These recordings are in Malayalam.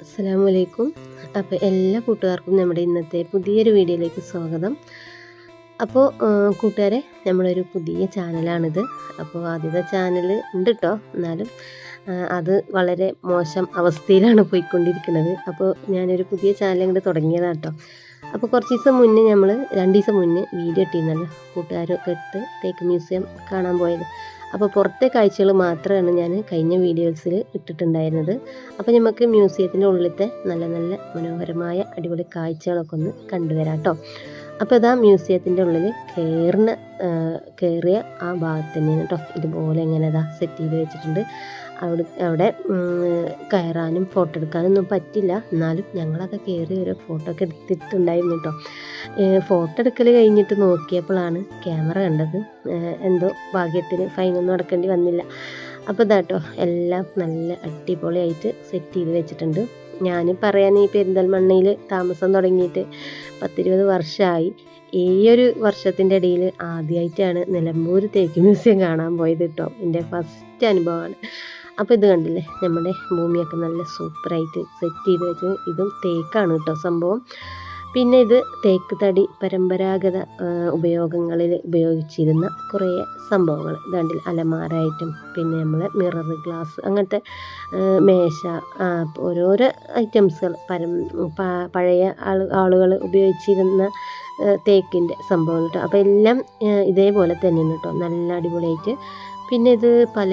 ഹായ് വലൈക്കും അപ്പോൾ എല്ലാ കൂട്ടുകാർക്കും നമ്മുടെ ഇന്നത്തെ പുതിയൊരു വീഡിയോയിലേക്ക് സ്വാഗതം. അപ്പോൾ കൂട്ടുകാരെ നമ്മളൊരു പുതിയ ചാനലാണിത്. അപ്പോൾ ആദ്യത്തെ ചാനൽ ഉണ്ട് കേട്ടോ എന്നാലും അത് വളരെ മോശം അവസ്ഥയിലാണ് പോയിക്കൊണ്ടിരിക്കുന്നത്. അപ്പോൾ ഞാനൊരു പുതിയ ചാനൽ ഇങ്ങോട്ട് തുടങ്ങിയതാണ് കേട്ടോ അപ്പോൾ കുറച്ച് ദിവസം മുന്നേ നമ്മൾ രണ്ട് ദിവസം മുന്നേ വീഡിയോ ഇട്ടിരുന്നല്ലോ കൂട്ടുകാരൊക്കെ എടുത്ത് തേക്ക് മ്യൂസിയം കാണാൻ പോയത്. അപ്പോൾ പുറത്തെ കാഴ്ചകൾ മാത്രമാണ് ഞാൻ കഴിഞ്ഞ വീഡിയോസിൽ ഇട്ടിട്ടുണ്ടായിരുന്നത്. അപ്പോൾ നമുക്ക് മ്യൂസിയത്തിന്റെ ഉള്ളിലത്തെ നല്ല നല്ല മനോഹരമായ അടിപൊളി കാഴ്ചകളൊക്കെ ഒന്ന് കണ്ടുവരാം കേട്ടോ അപ്പോൾ ഇതാ മ്യൂസിയത്തിന്റെ ഉള്ളിൽ കയറിന് കയറിയ ആ ഭാഗത്ത് തന്നെയാണ് കേട്ടോ ഇതുപോലെ ഇങ്ങനെ ഇതാ സെറ്റ് ചെയ്ത് വെച്ചിട്ടുണ്ട്. അവിടെ അവിടെ കയറാനും ഫോട്ടോ എടുക്കാനൊന്നും പറ്റില്ല. എന്നാലും ഞങ്ങളൊക്കെ കയറി ഒരു ഫോട്ടോ ഒക്കെ എടുത്തിട്ടുണ്ടായിരുന്നു കേട്ടോ ഫോട്ടോ എടുക്കൽ കഴിഞ്ഞിട്ട് നോക്കിയപ്പോഴാണ് ക്യാമറ കണ്ടത്. എന്തോ ഭാഗ്യത്തിന് ഫൈനൊന്നും അടക്കേണ്ടി വന്നില്ല. അപ്പോൾ ഇതാട്ടോ എല്ലാം നല്ല അടിപൊളിയായിട്ട് സെറ്റ് ചെയ്ത് വെച്ചിട്ടുണ്ട്. ഞാൻ പറയാൻ ഈ പെരിന്തൽമണ്ണയിൽ താമസം തുടങ്ങിയിട്ട് പത്തിരുപത് വർഷമായി ഈ ഒരു വർഷത്തിന്റെ ഇടയിൽ ആദ്യമായിട്ടാണ് നിലമ്പൂർ തേക്ക് മ്യൂസിയം കാണാൻ പോയത് കേട്ടോ. എന്റെ ഫസ്റ്റ് അനുഭവമാണ്. അപ്പോൾ ഇത് കണ്ടില്ലേ? നമ്മുടെ ഭൂമിയൊക്കെ നല്ല സൂപ്പറായിട്ട് സെറ്റ് ചെയ്ത് വെച്ചു. ഇതും തേക്കാണ് കേട്ടോ സംഭവം. പിന്നെ ഇത് തേക്ക് തടി പരമ്പരാഗത ഉപയോഗങ്ങളിൽ ഉപയോഗിച്ചിരുന്ന കുറേ സംഭവങ്ങൾ. ഇതാണ്ടിൽ അലമാരായിട്ടും പിന്നെ നമ്മൾ മിറർ ഗ്ലാസ് അങ്ങനത്തെ മേശ ഓരോരോ ഐറ്റംസുകൾ പരം പഴയ ആളുകൾ ഉപയോഗിച്ചിരുന്ന തേക്കിന്റെ സംഭവം കേട്ടോ അപ്പോൾ എല്ലാം ഇതേപോലെ തന്നെയാണ് കേട്ടോ നല്ല അടിപൊളിയായിട്ട്. പിന്നെ ഇത് പല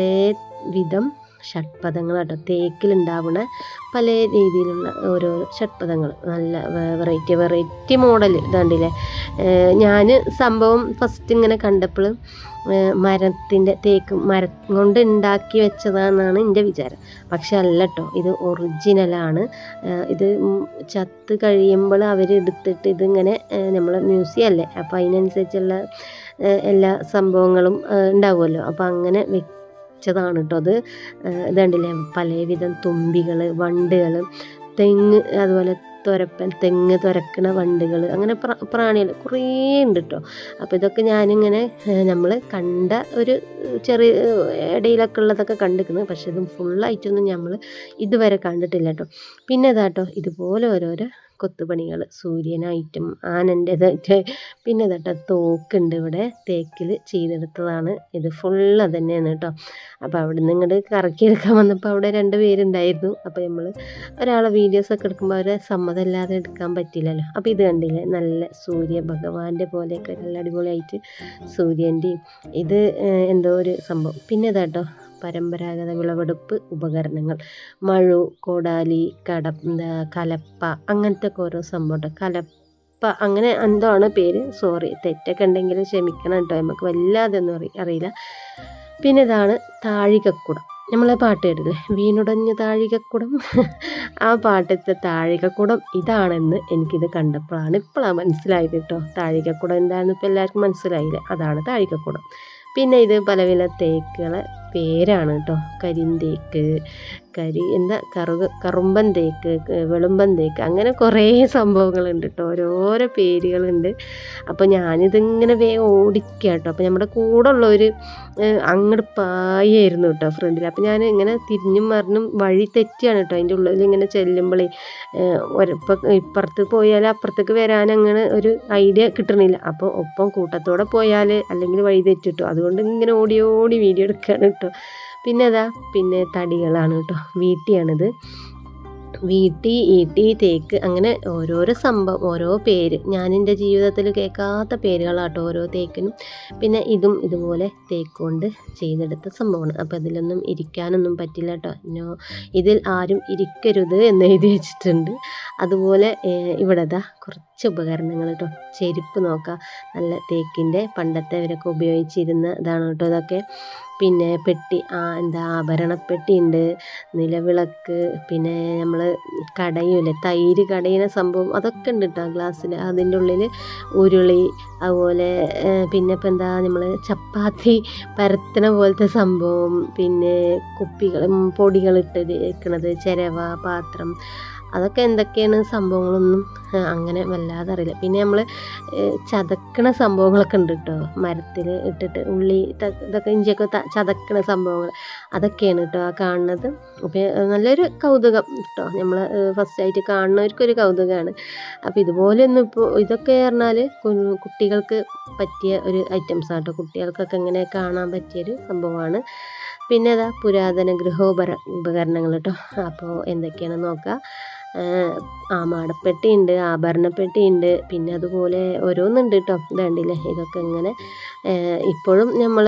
വിധം ഷഡ്പദങ്ങൾ കേട്ടോ തേക്കിലുണ്ടാവുന്ന പല രീതിയിലുള്ള ഓരോ ഷഡ്പദങ്ങൾ. നല്ല വെറൈറ്റി വെറൈറ്റി മോഡൽ ഇതാണ്ടില്ലേ. ഞാൻ സംഭവം ഫസ്റ്റ് ഇങ്ങനെ കണ്ടപ്പോൾ മരത്തിന്റെ തേക്ക് മരം കൊണ്ട് ഉണ്ടാക്കി വെച്ചതാണെന്നാണ് എന്റെ വിചാരം. പക്ഷെ അല്ല കേട്ടോ ഇത് ഒറിജിനലാണ് ഇത് ചത്ത് കഴിയുമ്പോൾ അവർ എടുത്തിട്ട് ഇതിങ്ങനെ നമ്മൾ മ്യൂസിയം അല്ലേ. അപ്പോൾ അതിനനുസരിച്ചുള്ള എല്ലാ സംഭവങ്ങളും ഉണ്ടാവുമല്ലോ അപ്പോൾ അങ്ങനെ വെച്ചതാണ് കേട്ടോ അത് ഇതുണ്ടല്ലേ പലവിധം തുമ്പികൾ വണ്ടുകൾ തെങ്ങ് അതുപോലെ തുരപ്പൻ തെങ്ങ് തുരക്കണ വണ്ടുകൾ അങ്ങനെ പ്രാ പ്രാണികൾ കുറേ ഉണ്ട് കേട്ടോ അപ്പോൾ ഇതൊക്കെ ഞാനിങ്ങനെ നമ്മൾ കണ്ട ഒരു ചെറിയ ഇടയിലൊക്കെ ഉള്ളതൊക്കെ കണ്ടിരിക്കുന്നത് പക്ഷേ ഇത് ഫുള്ളായിട്ടൊന്നും നമ്മൾ ഇതുവരെ കണ്ടിട്ടില്ല കേട്ടോ പിന്നെ ഇതാട്ടോ ഇതുപോലെ ഓരോരോ കൊത്തുപണികൾ സൂര്യനായിട്ടും ആനന്റെതായിട്ട് പിന്നെ തട്ട തോക്കുണ്ട് ഇവിടെ. തേക്കിൽ ചെയ്തെടുത്തതാണ്. ഇത് അത് തന്നെയാണ് കേട്ടോ. അപ്പോൾ അവിടെ നിന്ന് ഇങ്ങോട്ട് കറക്കിയെടുക്കാൻ വന്നപ്പോൾ അവിടെ രണ്ട് പേരുണ്ടായിരുന്നു. അപ്പോൾ നമ്മൾ ഒരാളെ വീഡിയോസൊക്കെ എടുക്കുമ്പോൾ അവരെ സമ്മതമില്ലാതെ എടുക്കാൻ പറ്റില്ലല്ലോ. അപ്പോൾ ഇത് കണ്ടില്ലേ? നല്ല സൂര്യ ഭഗവാന്റെ പോലെയൊക്കെ നല്ല അടിപൊളിയായിട്ട് സൂര്യന്റെയും ഇത് എന്തോ ഒരു സംഭവം. പിന്നെ ഇതാട്ടോ പരമ്പരാഗത വിളവെടുപ്പ് ഉപകരണങ്ങൾ. മഴു കോടാലി കട കലപ്പ അങ്ങനത്തെ ഒക്കെ ഓരോ സംഭവം കലപ്പ അങ്ങനെ എന്തോ ആണ് പേര്? സോറി തെറ്റൊക്കെ ഉണ്ടെങ്കിൽ ക്ഷമിക്കണം കേട്ടോ. നമുക്ക് വല്ലാതെ ഒന്നും അറി അറിയില്ല. പിന്നെ ഇതാണ് താഴികക്കുടം. നമ്മളെ പാട്ട് കേട്ടില്ലേ വീണുടഞ്ഞ താഴികക്കുടം. ആ പാട്ടത്തെ താഴികക്കുടം ഇതാണെന്ന് എനിക്കിത് കണ്ടപ്പോഴാണ് ഇപ്പോഴാണ് മനസ്സിലായത് കേട്ടോ. താഴികക്കുടം എന്താണെന്ന് ഇപ്പോൾ എല്ലാവർക്കും മനസ്സിലായില്ലേ? അതാണ് താഴികക്കുടം. പിന്നെ ഇത് പല പല തേക്കുകളെ പേരാണ് കേട്ടോ കരിന്തേക്ക് കരി എന്താ കറുക കറുമ്പൻ തേക്ക് വെളുമ്പൻ തേക്ക് അങ്ങനെ കുറേ സംഭവങ്ങളുണ്ട് കേട്ടോ ഓരോരോ പേരുകളുണ്ട്. അപ്പോൾ ഞാനിതിങ്ങനെ വേഗം ഓടിക്കുക കേട്ടോ അപ്പോൾ നമ്മുടെ കൂടെ ഉള്ളവർ അങ്ങോട്ട് പായായിരുന്നു കേട്ടോ ഫ്രണ്ടിൽ അപ്പോൾ ഞാൻ ഇങ്ങനെ തിരിഞ്ഞും മറിഞ്ഞും വഴി തെറ്റിയാണ് കേട്ടോ അതിന്റെ ഉള്ളിൽ ഇങ്ങനെ ചെല്ലുമ്പോഴേ ഒരപ്പം ഇപ്പുറത്ത് പോയാൽ അപ്പുറത്തേക്ക് വരാൻ അങ്ങനെ ഒരു ഐഡിയ കിട്ടണില്ല. അപ്പോൾ ഒപ്പം കൂട്ടത്തോടെ പോയാൽ അല്ലെങ്കിൽ വഴി തെറ്റിട്ടോ. അതുകൊണ്ട് ഇങ്ങനെ ഓടി ഓടി വീഡിയോ എടുക്കുകയാണ് കേട്ടോ പിന്നെ അതാ പിന്നെ തടികളാണ് കേട്ടോ. വീട്ടിയാണിത്. വീട്ടി ഈട്ടി തേക്ക് അങ്ങനെ ഓരോരോ സംഭവം ഓരോ പേര്. ഞാൻ എന്റെ ജീവിതത്തിൽ കേൾക്കാത്ത പേരുകളാട്ടോ ഓരോ തേക്കിനും. പിന്നെ ഇതും ഇതുപോലെ തേക്ക് കൊണ്ട് ചെയ്തെടുത്ത സംഭവമാണ്. അപ്പോൾ ഇതിലൊന്നും ഇരിക്കാനൊന്നും പറ്റില്ല കേട്ടോ. ഇതിൽ ആരും ഇരിക്കരുത് എന്ന് എഴുതി വെച്ചിട്ടുണ്ട്. അതുപോലെ ഇവിടെ കുറച്ച് ഉപകരണങ്ങൾ കേട്ടോ ചെരുപ്പ് നോക്കാം. നല്ല തേക്കിന്റെ പണ്ടത്തെ അവരൊക്കെ ഉപയോഗിച്ചിരുന്ന ഇതാണ് കേട്ടോ ഇതൊക്കെ. പിന്നെ പെട്ടി ആ എന്താ ആഭരണപ്പെട്ടി ഉണ്ട് നിലവിളക്ക് പിന്നെ നമ്മൾ കടയൂലെ തൈര് കടയുന്ന സംഭവം അതൊക്കെ ഉണ്ട് കേട്ടോ ഗ്ലാസ്സിൽ അതിന്റെ ഉള്ളിൽ ഉരുളി അതുപോലെ പിന്നെ ഇപ്പം എന്താ നമ്മൾ ചപ്പാത്തി പരത്തണ പോലത്തെ സംഭവം. പിന്നെ കുപ്പികൾ പൊടികളിട്ട് ഇരിക്കണത് ചിരവ പാത്രം അതൊക്കെ എന്തൊക്കെയാണ് സംഭവങ്ങളൊന്നും അങ്ങനെ വല്ലാതെ അറിയില്ല. പിന്നെ നമ്മൾ ചതക്കണ സംഭവങ്ങളൊക്കെ ഉണ്ട് കേട്ടോ മരത്തിൽ ഇട്ടിട്ട് ഉള്ളി ഇതൊക്കെ ഇഞ്ചിയൊക്കെ ചതക്കണ സംഭവങ്ങൾ അതൊക്കെയാണ് കേട്ടോ ആ കാണുന്നത്. അപ്പോൾ നല്ലൊരു കൗതുകം കേട്ടോ നമ്മൾ ഫസ്റ്റ് ആയിട്ട് കാണുന്നവർക്കൊരു കൗതുകമാണ് അപ്പോൾ ഇതുപോലെയൊന്നും ഇപ്പോൾ ഇതൊക്കെ പറഞ്ഞാൽ കുട്ടികൾക്ക് പറ്റിയ ഒരു ഐറ്റംസ് ആണ് ആട്ടോ കുട്ടികൾക്കൊക്കെ ഇങ്ങനെ കാണാൻ പറ്റിയൊരു സംഭവമാണ്. പിന്നെ അതാ പുരാതന ഗൃഹോപര ഉപകരണങ്ങൾ കേട്ടോ അപ്പോൾ എന്തൊക്കെയാണെന്ന് നോക്കാം. ആ ആഭരണപ്പെട്ടിയുണ്ട് പിന്നെ അതുപോലെ ഓരോന്നുണ്ട് കേട്ടോ ഇതാണ്ടില്ലേ ഇതൊക്കെ ഇങ്ങനെ. ഇപ്പോഴും നമ്മൾ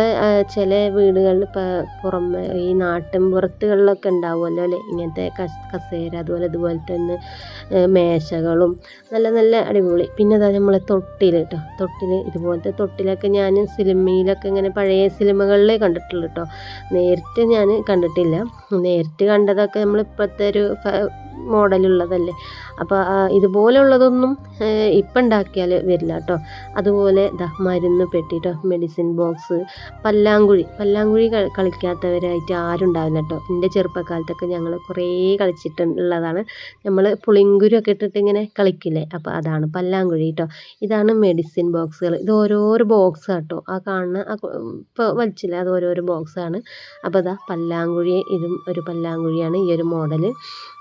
ചില വീടുകളിൽ പുറമെ ഈ നാട്ടിൻ പുറത്തുകളിലൊക്കെ ഉണ്ടാവുമല്ലോ അല്ലേ? ഇങ്ങനത്തെ കസ് കസേര അതുപോലെ ഇതുപോലെ തന്നെ മേശകളും നല്ല നല്ല അടിപൊളി. പിന്നെ അതാ നമ്മളെ തൊട്ടിൽ കേട്ടോ തൊട്ടിൽ ഇതുപോലത്തെ തൊട്ടിലൊക്കെ ഞാൻ സിനിമയിലൊക്കെ ഇങ്ങനെ പഴയ സിനിമകളിലേ കണ്ടിട്ടുള്ളൂ കേട്ടോ നേരിട്ട് ഞാൻ കണ്ടിട്ടില്ല. നേരിട്ട് കണ്ടതൊക്കെ നമ്മൾ ഇപ്പോഴത്തെ ഒരു മോഡലുള്ളതല്ലേ? അപ്പോൾ ഇതുപോലെയുള്ളതൊന്നും ഇപ്പം ഉണ്ടാക്കിയാൽ വരില്ല കേട്ടോ അതുപോലെ ദാ മരുന്ന് പെട്ടിട്ടോ മെഡിസിൻ ബോക്സ് പല്ലാങ്കുഴി. പല്ലാങ്കുഴി കളിക്കാത്തവരായിട്ട് ആരും ഉണ്ടാവില്ല കേട്ടോ എന്റെ ചെറുപ്പക്കാലത്തൊക്കെ ഞങ്ങൾ കുറേ കളിച്ചിട്ടുള്ളതാണ്. നമ്മൾ പുളിങ്കുരുമൊക്കെ ഇട്ടിട്ട് ഇങ്ങനെ കളിക്കില്ലേ? അപ്പോൾ അതാണ് പല്ലാങ്കുഴി കേട്ടോ ഇതാണ് മെഡിസിൻ ബോക്സുകൾ ഇത് ഓരോരോ ബോക്സ് കേട്ടോ ആ കാണുന്ന ഇപ്പോൾ വലിച്ചില്ല. അത് ഓരോരോ ബോക്സാണ് അപ്പോൾ അതാ പല്ലാങ്കുഴി ഇതും ഒരു പല്ലാങ്കുഴിയാണ് ഈ ഒരു മോഡൽ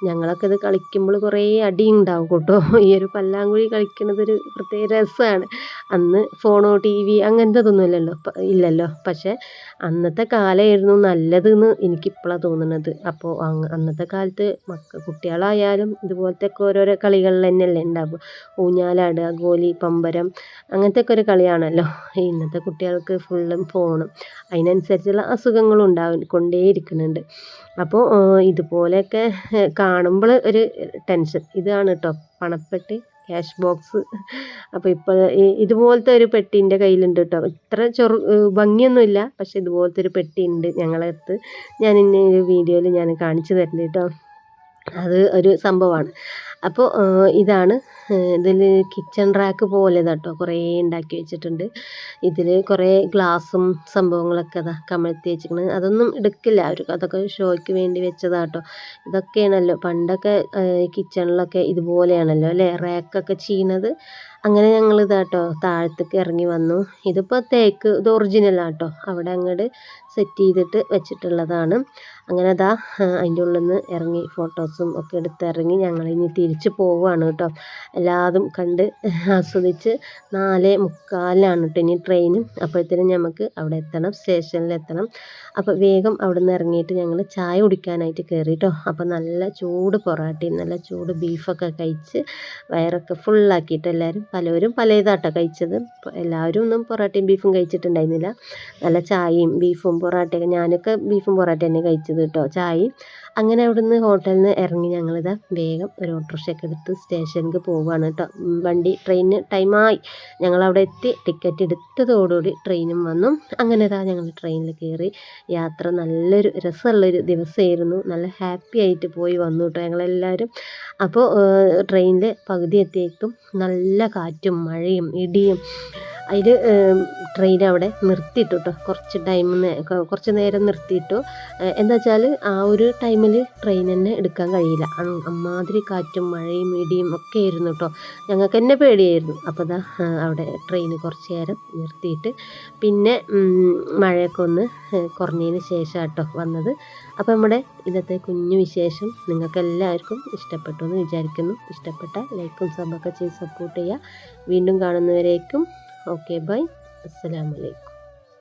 ഞങ്ങളൊക്കെ ഇത് കളിക്കുമ്പോൾ കുറേ അടി ഉണ്ടാവും കേട്ടോ. ഈ ഒരു പല്ലാങ്കുഴി കളിക്കുന്നത് ഒരു പ്രത്യേക രസമാണ് അന്ന് ഫോണോ ടി വി അങ്ങനത്തെ ഒന്നും ഇല്ലല്ലോ ഇല്ലല്ലോ. പക്ഷേ അന്നത്തെ കാലമായിരുന്നു നല്ലതെന്ന് എനിക്കിപ്പോഴാണ് തോന്നുന്നത് അപ്പോൾ അന്നത്തെ കാലത്ത് മക്ക കുട്ടികളായാലും ഇതുപോലത്തെ ഒക്കെ ഓരോരോ കളികളിൽ തന്നെയല്ലേ ഉണ്ടാവുക. ഊഞ്ഞാലാടുക ഗോലി പമ്പരം അങ്ങനത്തെ ഒക്കെ ഒരു കളിയാണല്ലോ. ഇന്നത്തെ കുട്ടികൾക്ക് ഫുള്ളും ഫോണും. അതിനനുസരിച്ചുള്ള അസുഖങ്ങളും ഉണ്ടാവും കൊണ്ടേയിരിക്കുന്നുണ്ട്. അപ്പോൾ ഇതുപോലെയൊക്കെ കാണുമ്പോൾ ഒരു ടെൻഷൻ. ഇതാണ് കേട്ടോ പണപ്പെട്ടി ക്യാഷ് ബോക്സ്. അപ്പോൾ ഇപ്പോൾ ഇതുപോലത്തെ ഒരു പെട്ടി എന്റെ കയ്യിലുണ്ട് കേട്ടോ ഇത്ര ചെറു ഭംഗിയൊന്നുമില്ല. പക്ഷേ ഇതുപോലത്തെ ഒരു പെട്ടി ഉണ്ട് ഞങ്ങളെ അടുത്ത് ഞാൻ ഇന്ന ഒരു വീഡിയോയിൽ ഞാൻ കാണിച്ചു തരുന്നുണ്ട് കേട്ടോ അത് ഒരു സംഭവമാണ്. അപ്പോൾ ഇതാണ് ഇതിൽ കിച്ചൺ റാക്ക് പോലെ കേട്ടോ കുറേ ഉണ്ടാക്കി വെച്ചിട്ടുണ്ട്. ഇതിൽ കുറേ ഗ്ലാസും സംഭവങ്ങളൊക്കെ അതാ കമഴ്ത്തി വെച്ചിരിക്കുന്നത് അതൊന്നും എടുക്കില്ല. അവർക്ക് അതൊക്കെ ഷോയ്ക്ക് വേണ്ടി വെച്ചതാട്ടോ. ഇതൊക്കെയാണല്ലോ പണ്ടൊക്കെ കിച്ചണിലൊക്കെ ഇതുപോലെയാണല്ലോ അല്ലേ? റാക്കൊക്കെ ചെയ്യുന്നത് അങ്ങനെ ഞങ്ങൾ ഇതാട്ടോ താഴത്തേക്ക് ഇറങ്ങി വന്നു. ഇതിപ്പോൾ തേക്ക് ഇത് ഒറിജിനലാട്ടോ അവിടെ അങ്ങോട്ട് സെറ്റ് ചെയ്തിട്ട് വെച്ചിട്ടുള്ളതാണ്. അങ്ങനെ അതാ അതിന്റെ ഉള്ളിൽ നിന്ന് ഇറങ്ങി ഫോട്ടോസും ഒക്കെ എടുത്തിറങ്ങി ഞങ്ങളിനി ഇനി തിരിച്ച് പോവുകയാണ് കേട്ടോ. എല്ലാതും കണ്ട് ആസ്വദിച്ച് നാല് മുക്കാലിലാണ് കേട്ടോ ഇനി ട്രെയിനും അപ്പോഴത്തേനും നമുക്ക് അവിടെ എത്തണം സ്റ്റേഷനിൽ എത്തണം. അപ്പോൾ വേഗം അവിടെ നിന്ന് ഇറങ്ങിയിട്ട് ഞങ്ങൾ ചായ കുടിക്കാനായിട്ട് കയറി കേട്ടോ. അപ്പോൾ നല്ല ചൂട് പൊറാട്ടയും നല്ല ചൂട് ബീഫൊക്കെ കഴിച്ച് വയറൊക്കെ ഫുള്ളാക്കിയിട്ട് എല്ലാവരും പലവരും പല ഇതാട്ടോ കഴിച്ചത് എല്ലാവരും ഒന്നും പൊറാട്ടയും ബീഫും കഴിച്ചിട്ടുണ്ടായിരുന്നില്ല. നല്ല ചായയും ബീഫും പൊറാട്ടയൊക്കെ ഞാനൊക്കെ ബീഫും പൊറാട്ട തന്നെ കഴിച്ചത് കേട്ടോ ചായയും. അങ്ങനെ അവിടെ നിന്ന് ഹോട്ടലിൽ നിന്ന് ഇറങ്ങി ഞങ്ങളിത് വേഗം ഒരു ഓട്ടോറിക്ഷയൊക്കെ എടുത്ത് സ്റ്റേഷനിലേക്ക് പോവുകയാണ് കേട്ടോ. വണ്ടി ട്രെയിനിന് ടൈമായി ഞങ്ങളവിടെ എത്തി ടിക്കറ്റ് എടുത്തതോടുകൂടി ട്രെയിനും വന്നു. അങ്ങനെ ഇതാ ഞങ്ങൾ ട്രെയിനിൽ കയറി. യാത്ര നല്ലൊരു രസമുള്ളൊരു ദിവസമായിരുന്നു. നല്ല ഹാപ്പി ആയിട്ട് പോയി വന്നു കേട്ടോ ഞങ്ങളെല്ലാവരും. അപ്പോൾ ട്രെയിനിൽ പകുതി എത്തിയേക്കും നല്ല കാറ്റും മഴയും ഇടിയും അതിൽ ട്രെയിൻ അവിടെ നിർത്തിയിട്ടു കേട്ടോ കുറച്ച് ടൈം കുറച്ച് നേരം നിർത്തിയിട്ടു. എന്താ വെച്ചാൽ ആ ഒരു ടൈമിൽ ട്രെയിൻ തന്നെ എടുക്കാൻ കഴിയില്ല. അമ്മാതിരി കാറ്റും മഴയും ഇടിയും ഒക്കെ ആയിരുന്നു കേട്ടോ ഞങ്ങൾക്ക് തന്നെ പേടിയായിരുന്നു. അപ്പോൾ ദാ അവിടെ ട്രെയിൻ കുറച്ച് നേരം നിർത്തിയിട്ട് പിന്നെ മഴയൊക്കെ ഒന്ന് കുറഞ്ഞതിന് ശേഷം കേട്ടോ വന്നത്. അപ്പോൾ നമ്മുടെ ഇന്നത്തെ കുഞ്ഞു വിശേഷം നിങ്ങൾക്ക് എല്ലാവർക്കും ഇഷ്ടപ്പെട്ടു എന്ന് വിചാരിക്കുന്നു. ഇഷ്ടപ്പെട്ട ലൈക്കും സബൊക്കെ ചെയ്ത് സപ്പോർട്ട് ചെയ്യുക വീണ്ടും കാണുന്നവരേക്കും ഓക്കെ ബൈ അസ്സലാമലൈക്കും